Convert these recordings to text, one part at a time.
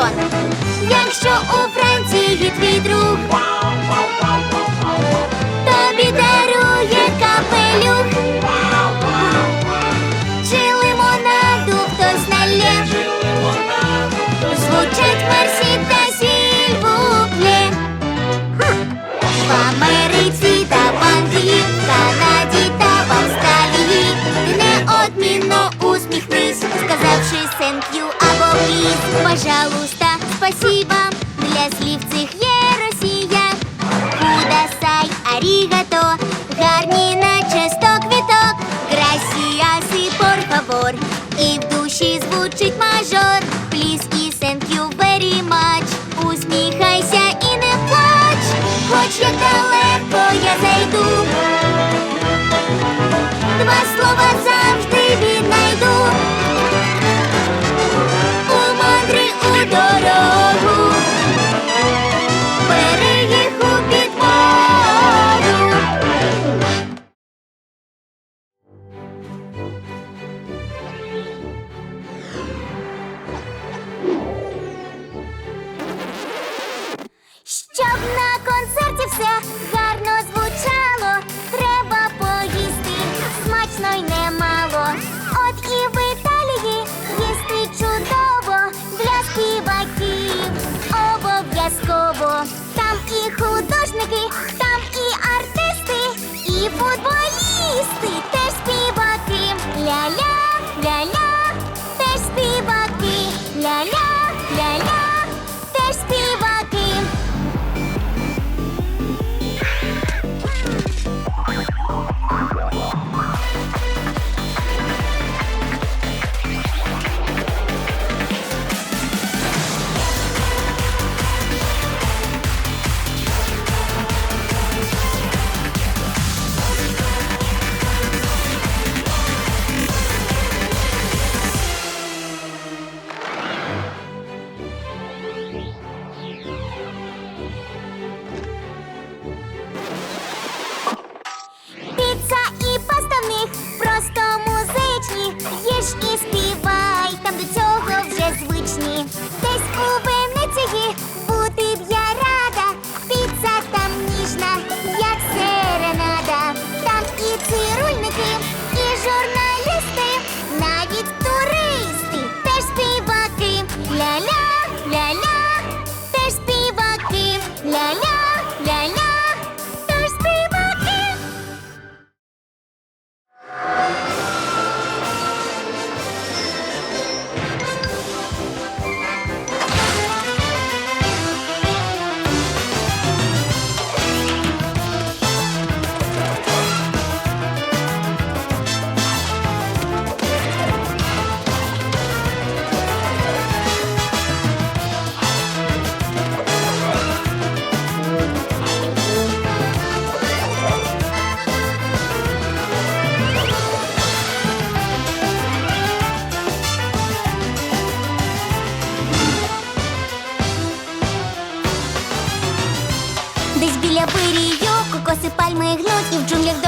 танкешон. Якщо у Франції твій друг або Пожалуйста, спасибо, для слів цих є Росія Кудасай, арігато, гарні наче сто квіток. Por favor, і в душі звучить мажор. Please і you very much. Усміхайся і не плач, хоч як далеко я зайду. Два слова завжди віднайду. Щоб на концерті все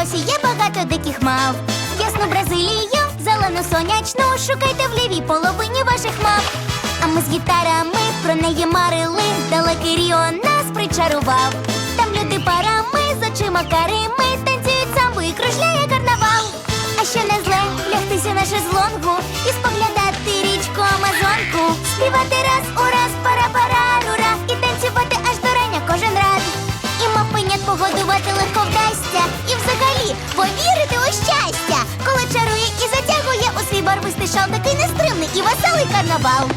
в досі є багато диких мав. Ясну Бразилію, зелену сонячну, шукайте в лівій половині ваших мав. А ми з гітарами про неї марили, далекий Ріо нас причарував. Там люди парами з очима карими танцюють самбу і кружляє карнавал. А ще не зле лягтися на шезлонгу і споглядати річку Амазонку. Співати раз у раз шал такий нестримний і веселий карнавал.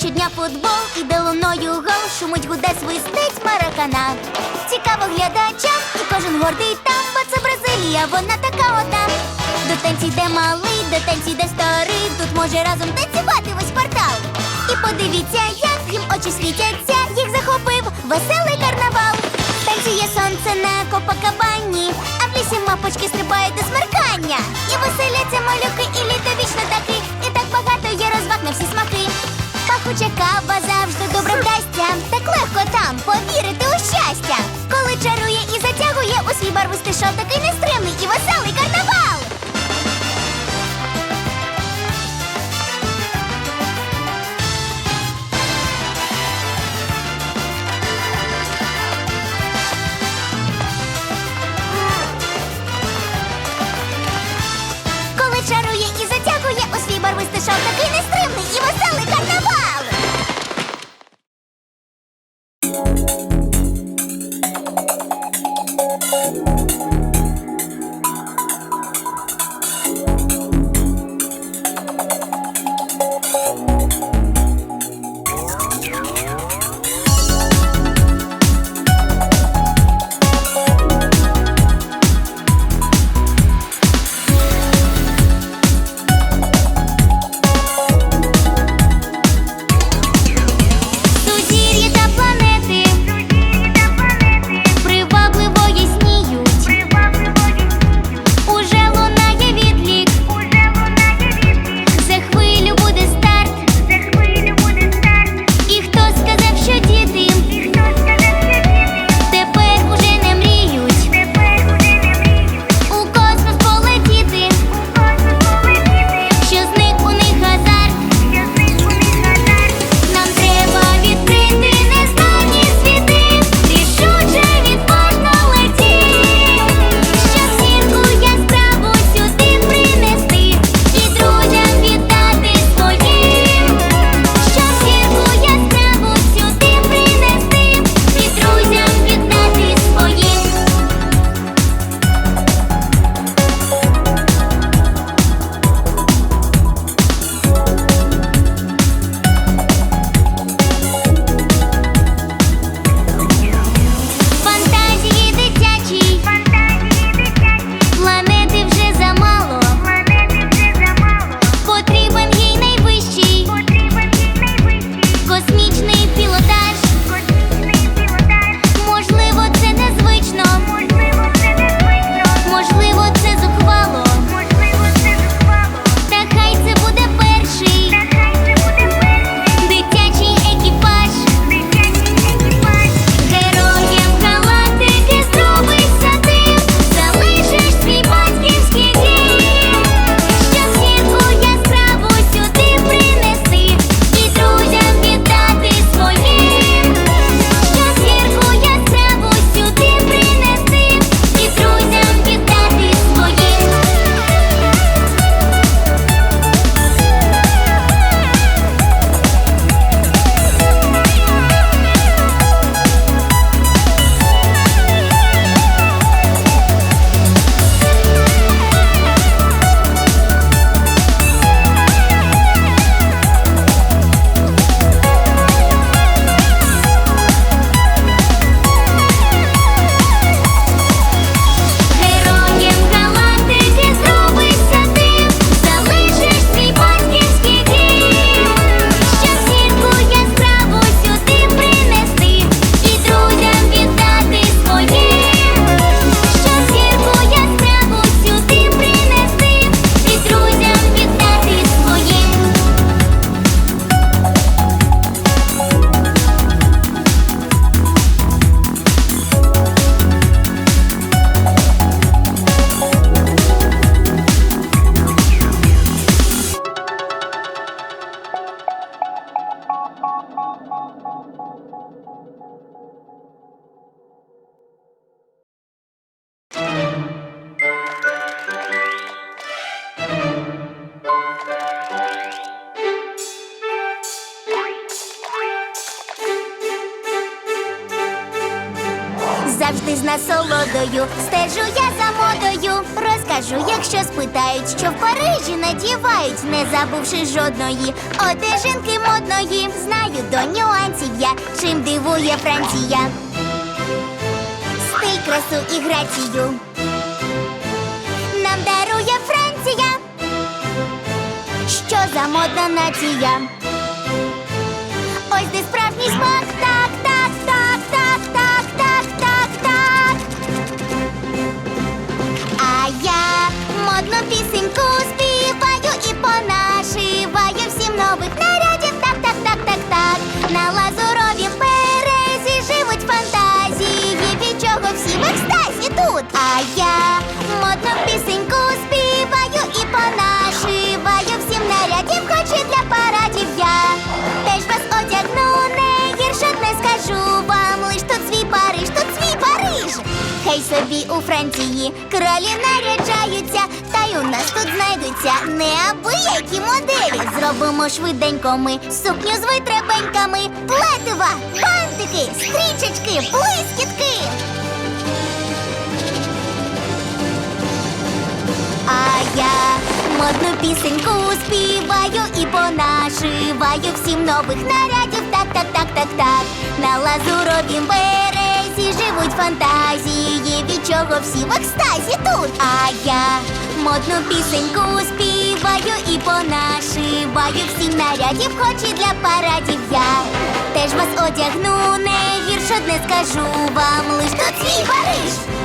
щодня футбол іде луною гол, шумить гуде свистить маракана. Цікаво глядачам, і кожен гордий там, бо це Бразилія, вона така одна. До танці йде малий, до танці йде старий. Тут може разом танцювати весь квартал. І подивіться, як їм очі світяться, їх захопив веселий карнавал. Танцює сонце на Копакабані, а в лісі мапочки стрибають до смеркання. І веселяться малюки, і літо вічно таки. І так багато є розваг на всі смаки пахуча кава завжди добре вдасть. завжди з насолодою. Стежу я за модою. Розкажу, якщо спитають, що в Парижі надівають, не забувши жодної одежинки модної. Знаю до нюансів я, чим дивує Франція. Стиль, красу і грацію. Нам дарує Франція. Що за модна нація? Ось де справжній смак та тут. А я модну пісеньку співаю і понашиваю всім нарядів, хоч і для парадів я теж вас одягну, не гірше не скажу вам. Лиш тут свій Париж, тут свій Париж. Хай собі у Франції кролі наряджаються, та й у нас тут знайдуться неабиякі моделі. Зробимо швиденько ми сукню з витребеньками, плетива, бантики, стрічечки, блискітки. Пісеньку співаю і понашиваю всім нових нарядів. Так, так, так, так, так. На лазуровім березі живуть фантазії, від чого всі в екстазі тут. А я модну пісеньку співаю і понашиваю всім нарядів, хоч і для парадів я теж вас одягну, не гірше не скажу вам, лиш тут свій Париж.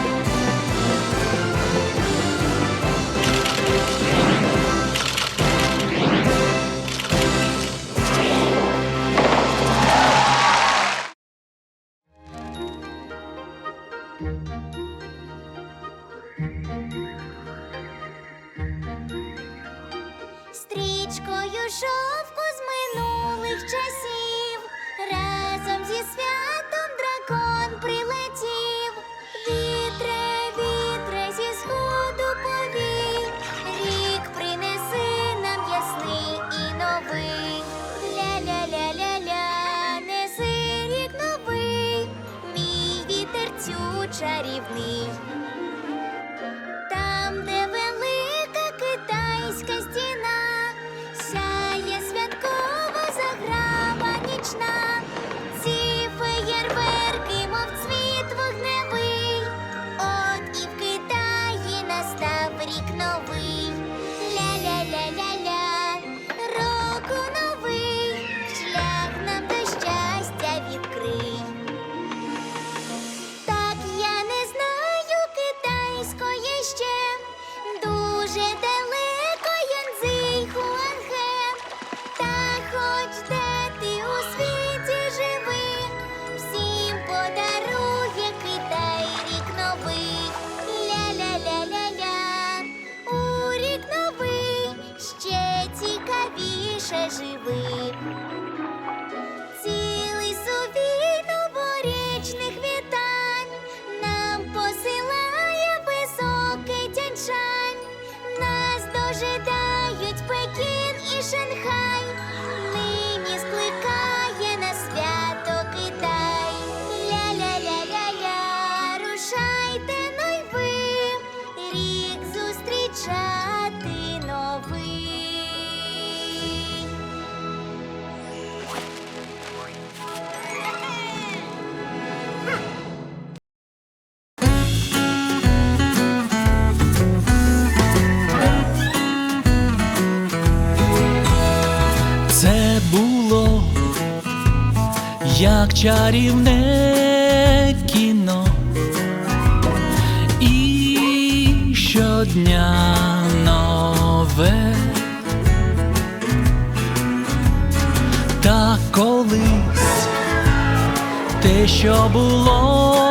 Як чарівне кіно, і щодня нове. Та колись те, що було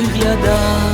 wywiadanie.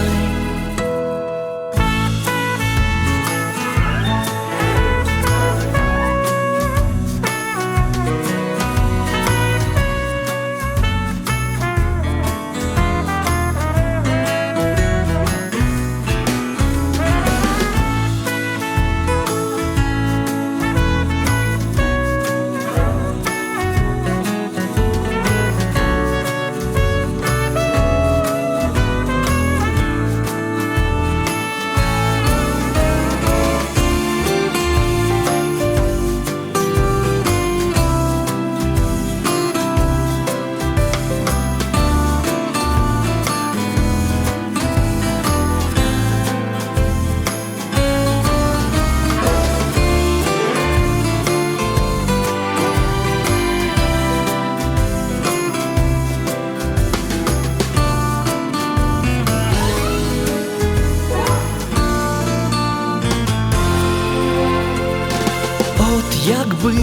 Якби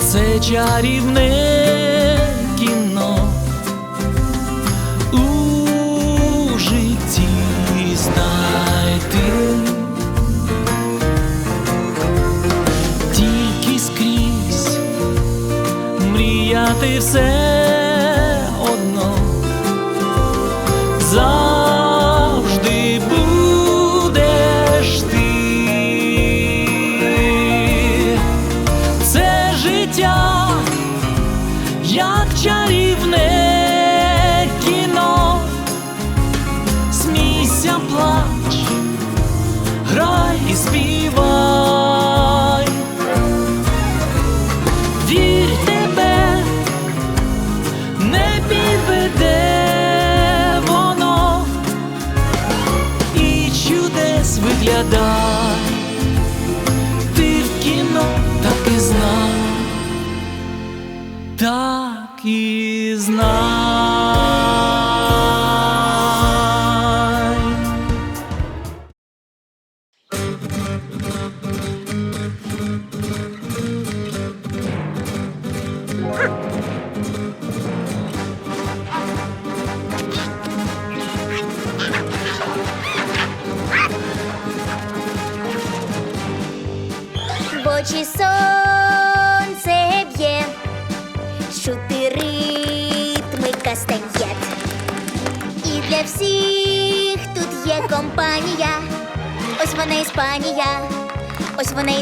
це чарівне кіно у житті знайти. Тільки скрізь мріяти все життя, як чарівне кіно, смійся, плач, грай і співай. Вір тебе не підведе воно і чудес виглядай. І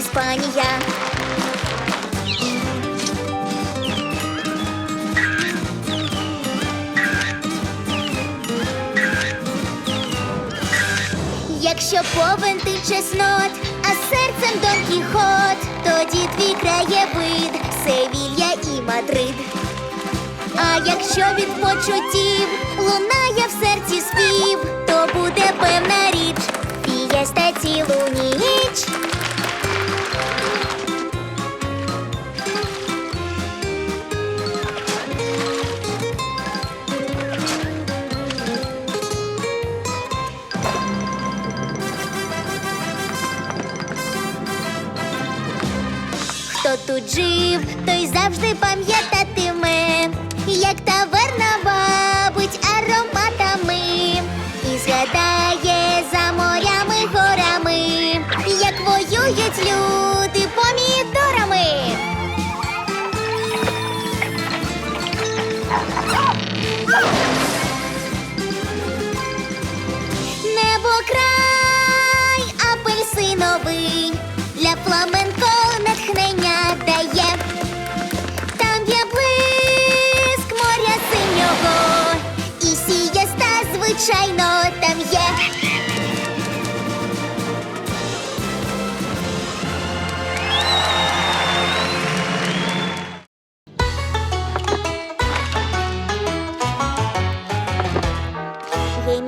Іспанія. Якщо повен ти чеснот, а серцем Дон Кіхот, тоді твій краєвид, Севілья і Мадрид. А якщо від почуттів лунає в серці спів, то буде певна річ, фієста цілу ніч. Тут жив, той завжди пам'ятатиме,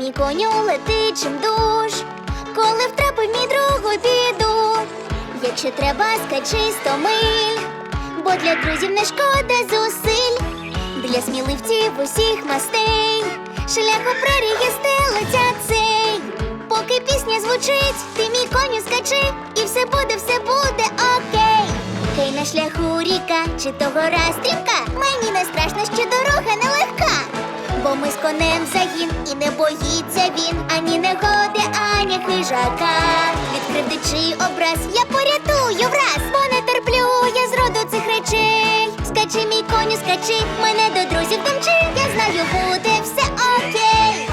Мій коню лети чим душ, коли втрапив мій друг у біду. Якщо треба, скачи сто миль, бо для друзів не шкода зусиль, для сміливців усіх мастей, шлях у прерії стелиться цей. Поки пісня звучить, ти мій коню скачи, і все буде, все буде окей. Хей на шляху ріка, чи то гора стрімка, мені не страшно, що дорога нелегка. Бо ми з конем загін, і не боїться він ані негоди, ані хижака. Від кривдичий образ я порятую враз, бо не терплю я зроду цих речей. Скачи, мій коню, скачи, мене до друзів домчи. Я знаю, буде все окей.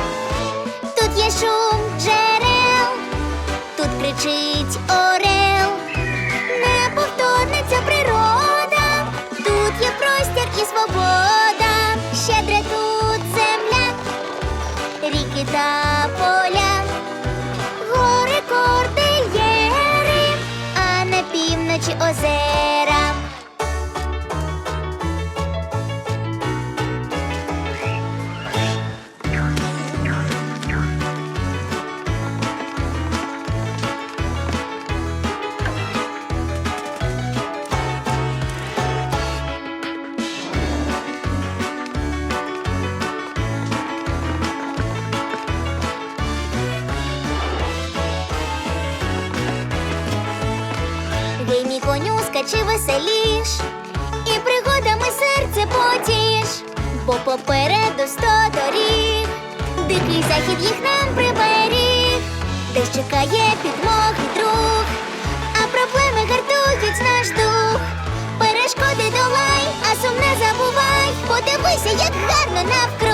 Тут є шум джерел, тут кричить орел. Неповторна ця природа, тут є простір і свобода, скачи веселіш, і пригодами серце потіш, бо попереду сто доріг, дикий захід їх нам приберіг, де чекає підмоги друг, а проблеми гартують наш дух. Перешкоди долай, а сум не забувай, подивися, як гарно навкруг.